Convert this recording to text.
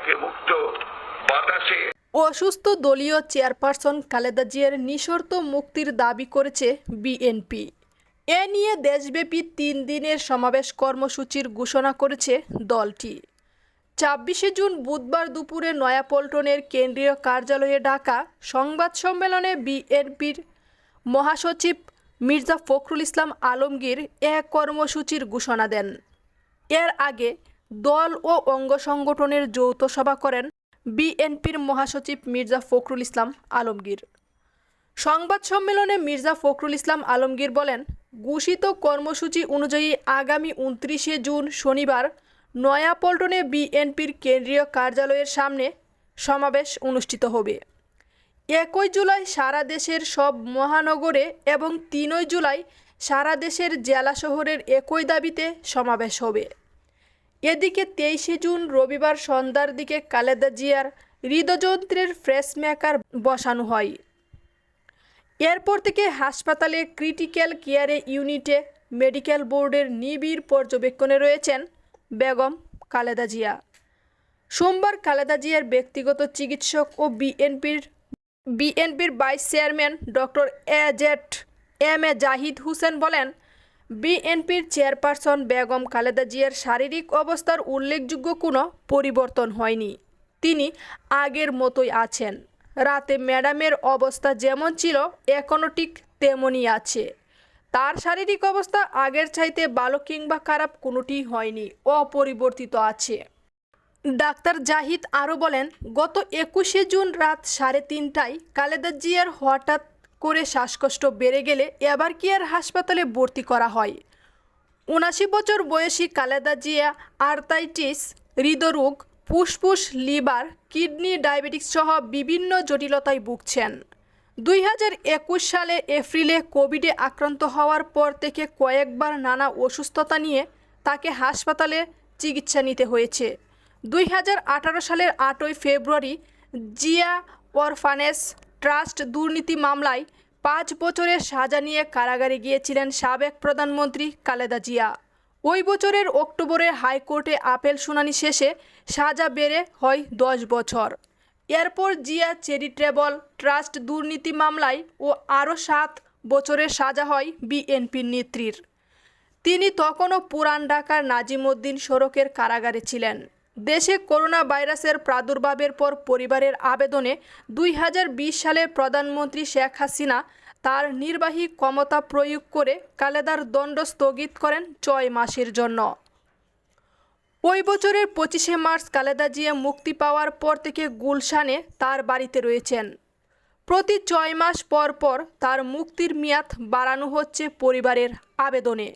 থাকে মুক্ত বাতাসে। অসুস্থ দলীয় চেয়ারপারসন খালেদা জিয়ার নিঃশর্ত মুক্তির দাবি করেছে বিএনপি। এ নিয়ে দেশব্যাপী তিন দিনের সমাবেশ কর্মসূচির ঘোষণা করেছে দলটি। ছাব্বিশে জুন বুধবার দুপুরে নয়াপল্টনের কেন্দ্রীয় কার্যালয়ে ডাকা সংবাদ সম্মেলনে বিএনপির মহাসচিব মির্জা ফখরুল ইসলাম আলমগীর এ কর্মসূচির ঘোষণা দেন। এর আগে দল ও অঙ্গ সংগঠনের যৌথ সভা করেন বিএনপির মহাসচিব মির্জা ফখরুল ইসলাম আলমগীর। সংবাদ সম্মেলনে মির্জা ফখরুল ইসলাম আলমগীর বলেন, ঘোষিত কর্মসূচি অনুযায়ী আগামী উনত্রিশে জুন শনিবার নয়াপল্টনে বিএনপির কেন্দ্রীয় কার্যালয়ের সামনে সমাবেশ অনুষ্ঠিত হবে। একই জুলাই সারা দেশের সব মহানগরে এবং তিনই জুলাই সারা দেশের জেলা শহরের একই দাবিতে সমাবেশ হবে। এদিকে তেইশে জুন রবিবার সন্ধ্যার দিকে কালেদা জিয়ার হৃদযন্ত্রের ফ্রেশমেকার বসানো হয়। এরপর থেকে হাসপাতালে ক্রিটিক্যাল কেয়ারে ইউনিটে মেডিকেল বোর্ডের নিবিড় পর্যবেক্ষণে রয়েছেন বেগম খালেদা জিয়া। সোমবার খালেদা জিয়ার ব্যক্তিগত চিকিৎসক ও বিএনপির বিএনপির vice chairman doctor A Z M A Zahid Hossain বলেন বিএনপির চেয়ারপারসন বেগম খালেদা জিয়ার শারীরিক অবস্থার উল্লেখযোগ্য কোনো পরিবর্তন হয়নি। তিনি আগের মতোই আছেন। রাতে ম্যাডামের অবস্থা যেমন ছিল, এখনও ঠিক তেমনই আছে। তার শারীরিক অবস্থা আগের চাইতে ভালো কিংবা খারাপ কোনোটিই হয়নি, অপরিবর্তিত আছে। ডাক্তার জাহিদ আরও বলেন, গত একুশে জুন রাত সাড়ে তিনটায় খালেদা জিয়ার হঠাৎ করে শ্বাসকষ্ট বেড়ে গেলে এবার কি আর হাসপাতালে ভর্তি করা হয়? উনাশি বছর বয়সী কালেদা জিয়া, আর্থাইটিস, হৃদরোগ, ফুসফুস, লিভার, কিডনি, ডায়াবেটিস সহ বিভিন্ন জটিলতায় ভুগছেন। দুই হাজার একুশ সালে এপ্রিলে কোভিডে আক্রান্ত হওয়ার পর থেকে কয়েকবার নানা অসুস্থতা নিয়ে তাকে হাসপাতালে চিকিৎসা নিতে হয়েছে। দুই হাজার আঠারো সালের আটই ফেব্রুয়ারি জিয়া অরফানেস ট্রাস্ট দুর্নীতি মামলায় পাঁচ বছরের সাজা নিয়ে কারাগারে গিয়েছিলেন সাবেক প্রধানমন্ত্রী খালেদা জিয়া। ওই বছরের অক্টোবরে হাইকোর্টে আপেল শুনানি শেষে সাজা বেড়ে হয় দশ বছর। এরপর জিয়া চ্যারিটেবল ট্রাস্ট দুর্নীতি মামলায় ও আরও সাত বছরের সাজা হয় বিএনপির নেত্রীর। তিনি তখনও পুরান ঢাকার নাজিমুদ্দিন সড়কের কারাগারে ছিলেন। দেশে করোনা ভাইরাসের প্রাদুর্ভাবের পর পরিবারের আবেদনে দুই হাজার বিশ সালে প্রধানমন্ত্রী শেখ হাসিনা তার নির্বাহী ক্ষমতা প্রয়োগ করে কালেদার দণ্ড স্থগিত করেন ছয় মাসের জন্য। ওই বছরের পঁচিশে মার্চ কালেদা জিয়া মুক্তি পাওয়ার পর থেকে গুলশানে তার বাড়িতে রয়েছেন। প্রতি ছয় মাস পর পর তার মুক্তির মেয়াদ বাড়ানো হচ্ছে পরিবারের আবেদনে।